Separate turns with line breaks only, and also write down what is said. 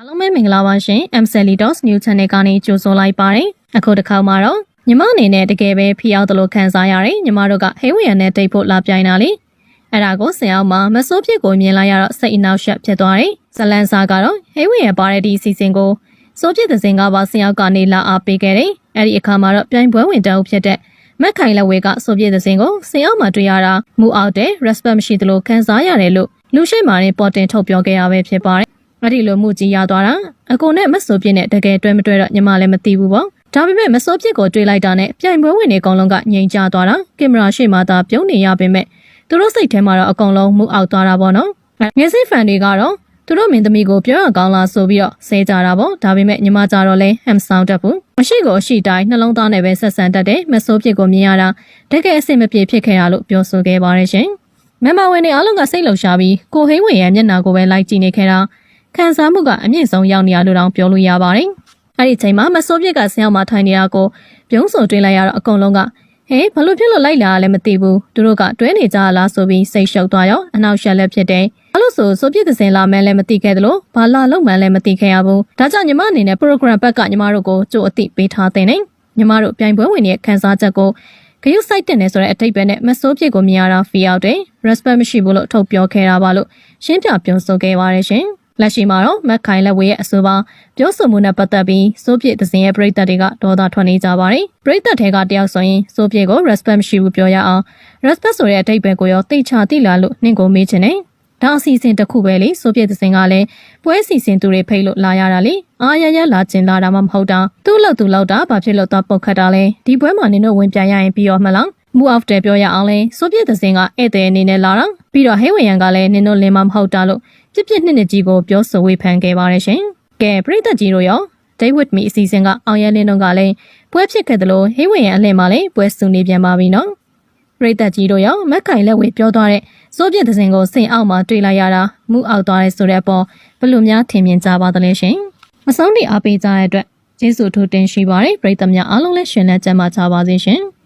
အားလုံးပဲမင်္ဂလာပါရှင် MCLDOS New Channel ကနေကြိုဆိုလိုက်ပါတယ်အခုတစ်ခါမှာတော့ညီမအနေနဲ့တကယ်ပဲဖီရောက်တယ်လို့ခံစားရတယ်ညီမတို့ကဟေးဝရံနဲ့တိတ်ဖို့လာပြိုင်တာလေအဲ့ဒါကိုဆင်အောင်မှာမစိုးဖြစ်ကိုမြင်လိုက်ရတော့စိတ်အနှောက်အယှက်ဖြစ်သွားတယ်ဇလန်စာကတော့ဟေးဝရံပါတဲ့ဒီအစီအစဉ်ကိုစိုးဖြစ်တဲ့စင်ကပါဆင်အောင်ကနေလာအားပေးခဲ့တယ်အဲ့ဒီအခါမှာတော့ပြိုင်ပွဲဝင်တန်းဖြစ်တဲ့မက်ခိုင်လက်ဝဲကစိုးဖြစ်တဲ့စင်ကိုဆင်အောင်မှာတွေ့ရတာမူအောက်တဲ့ respect မရှိသလိုခံစားရတယ်လို့လူရှိမှရင်ပေါ်တင်ထုတ်ပြောခဲ့ရပဲဖြစ်ပါတယ် အဲ့ဒီလိုမှုကြီးရသွားတာအကိုနဲ့မဆိုးပြစ်နဲ့တကယ်တွဲမတွဲတော့ညီမလည်းမသိဘူးပေါ့ဒါပေမဲ့မဆိုးပြစ်ကိုတွေးလိုက်တာနဲ့ပြိုင်ပွဲဝင်တွေအကုန်လုံးကငြိမ်ချသွားတာကင်မရာရှေ့မှာသာပြုံးနေရပေမဲ့သူတို့စိတ်ထဲမှာတော့အကုန်လုံးမှုအောက်သွားတာပေါ့နော်ငယ်စိဖန်တွေကတော့သူတို့မင်းသမီးကိုပြောရကောင်းလားဆိုပြီးတော့ဆဲကြတာပေါ့ဒါပေမဲ့ညီမကြတော့လဲဟမ်ဆောင်တတ်ဘူးအရှိကိုအရှိတိုင်းနှလုံးသားနဲ့ပဲဆက်ဆံတတ်တယ်မဆိုးပြစ်ကိုမြင်ရတာတကယ်အဆင်မပြေဖြစ်ခဲ့ရလို့ပြောဆိုခဲ့ပါတယ်ရှင်မမဝင်တွေအားလုံးကစိတ်လှုပ်ရှားပြီးကိုဟိန်းဝင်ရဲ့မျက်နှာကိုပဲလိုက်ကြည့်နေခဲ့တာ ခံစားမှုကအမြင့်ဆုံးရောက်နေရလို့တောင်ပြောလို့ရပါတယ်။အဲ့ဒီချိန်မှာမစိုးပြစ်ကဆင်းအောင်မထိုင်နေတာကိုပြုံးစုံတွေးလိုက်ရတော့အကုန်လုံးကဟဲဘာလို့ဖြစ်လို့လိုက်လာလဲမသိဘူးသူတို့ကတွဲနေကြလားဆိုပြီးစိတ်ရှုပ်သွားရောအနောက်ရှက်လက်ဖြစ်တယ်။အဲ့လိုဆိုစိုးပြစ်သစင်လာမဲလည်းမသိခဲ့သလိုဘာလာလုံးမှလည်းမသိခဲ့ရဘူး။ဒါကြောင့်ညီမအနေနဲ့ program ဘက်ကညီမတို့ကိုကြိုအသိပေးထားတဲ့နေညီမတို့ပြိုင်ပွဲဝင်ရဲ့ခန်းစားချက်ကိုဂရုစိုက်တင်နေဆိုတဲ့အထိပ္ပယ်နဲ့မစိုးပြစ်ကိုမြင်ရတာဖီရောက်တယ်။ respect မရှိဘူးလို့ထုတ်ပြောခဲ့တာပါလို့ရှင်းပြပြောဆိုခဲ့ပါတယ်ရှင်။ လက်ရှိမှာတော့မက်ခိုင်လက်ဝဲရဲ့အဆိုပါပြောဆိုမှုနဲ့ပတ်သက်ပြီးစိုးပြည့်သစင်ရဲ့ပြည်သက်တွေကဒေါသထွက်နေကြပါတယ်။ပြည်သက်တွေကတယောက်ဆိုရင်စိုးပြည့်ကို respect မရှိဘူးပြောရအောင် respect ဆိုတဲ့အဓိပ္ပာယ်ကိုရောသိချသိလာလို့နှင့်ကိုမေးချင်တယ်။ဒါအစီအစဉ်တစ်ခုပဲလေစိုးပြည့်သစင်ကလည်းပွဲအစီအစဉ်သူတွေဖိတ်လို့လာရတာလေအားရရလာကျင်လာတာမှမဟုတ်တာသူ့လောက်သူ့လောက်တာဘာဖြစ်လို့တော့ပုတ်ခတ်တာလဲဒီပွဲမှာနင်တို့ဝင်ပြန်ရရင်ပြီးရောမလား မူအော့တယ်ပြောရအောင်လဲစိုးပြည့်သစင်ကဧည့်သည်အနေနဲ့လာတာပြီးတော့ဟဲဝရန်ကလည်းနင်တို့လင်းမမဟုတ်တာလို့ပြစ်ပြစ်နှစ်နှစ်ကြီးကိုပြောဆိုဝေဖန်ခဲ့ပါတယ်ရှင်။ကဲပရိသတ်ကြီးတို့ရော Day with me အစီအစဉ်ကအောင်ရဲလင်းတို့ကလည်းပွဲဖြစ်ခဲ့တယ်လို့ဟေးဝင်ရန်အလှည့်မှာလည်းပွဲစုနေပြန်ပါပြီနော်။ပရိသတ်ကြီးတို့ရောမက်ခိုင်လက်ဝေပြောသွားတဲ့စိုးပြစ်တဲ့စင်ကိုစင်အောက်မှာတွေ့လိုက်ရတာမူအောက်သွားရဲဆိုတဲ့အပေါ်ဘလို့များထင်မြင်ကြပါသလဲရှင်။မဆုံးတိအားပေးကြတဲ့အတွက်ကျေးဇူးထူးတင်ရှိပါတယ်ပရိသတ်များအားလုံးလည်းရှင်လက်ကြမှာကြပါစေရှင်။